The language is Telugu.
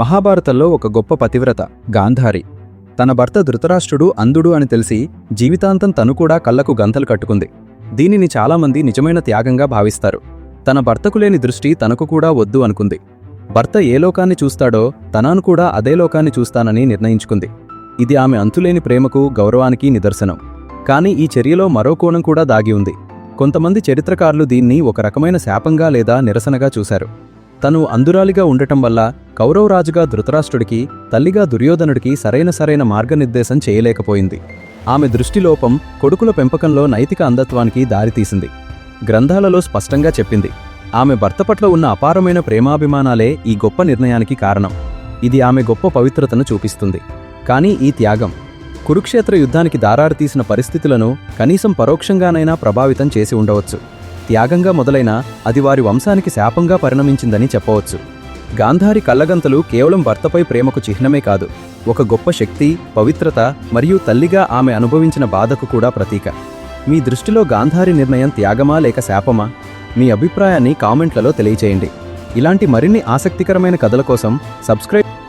మహాభారతంలో ఒక గొప్ప పతివ్రత గాంధారి. తన భర్త ధృతరాష్ట్రుడు అంధుడు అని తెలిసి జీవితాంతం తను కూడా కళ్ళకు గంతలు కట్టుకుంది. దీనిని చాలామంది నిజమైన త్యాగంగా భావిస్తారు. తన భర్తకు లేని దృష్టి తనకు కూడా వద్దు అనుకుంది. భర్త ఏ లోకాన్ని చూస్తాడో తనాను కూడా అదే లోకాన్ని చూస్తానని నిర్ణయించుకుంది. ఇది ఆమె అంతులేని ప్రేమకు గౌరవానికి నిదర్శనం. కానీ ఈ చర్యలో మరో కోణం కూడా దాగి ఉంది. కొంతమంది చరిత్రకారులు దీన్ని ఒక రకమైన శాపంగా లేదా నిరసనగా చూశారు. తను అందురాలిగా ఉండటం వల్ల కౌరవరాజుగా ధృతరాష్ట్రుడికి తల్లిగా దుర్యోధనుడికి సరైన సరైన మార్గనిర్దేశం చేయలేకపోయింది. ఆమె దృష్టిలోపం కొడుకుల పెంపకంలో నైతిక అంధత్వానికి దారితీసింది గ్రంథాలలో స్పష్టంగా చెప్పింది. ఆమె భర్త పట్ల ఉన్న అపారమైన ప్రేమాభిమానాలే ఈ గొప్ప నిర్ణయానికి కారణం. ఇది ఆమె గొప్ప పవిత్రతను చూపిస్తుంది. కానీ ఈ త్యాగం కురుక్షేత్ర యుద్ధానికి దారారితీసిన పరిస్థితులను కనీసం పరోక్షంగానైనా ప్రభావితం చేసి ఉండవచ్చు. త్యాగంగా మొదలైన అది వారి వంశానికి శాపంగా పరిణమించిందని చెప్పవచ్చు. గాంధారి కళ్ళగంతలు కేవలం భర్తపై ప్రేమకు చిహ్నమే కాదు ఒక గొప్ప శక్తి పవిత్రత మరియు తల్లిగా ఆమె అనుభవించిన బాధకు కూడా ప్రతీక. మీ దృష్టిలో గాంధారి నిర్ణయం త్యాగమా లేక శాపమా? మీ అభిప్రాయాన్ని కామెంట్లలో తెలియచేయండి. ఇలాంటి మరిన్ని ఆసక్తికరమైన కథల కోసం సబ్స్క్రైబ్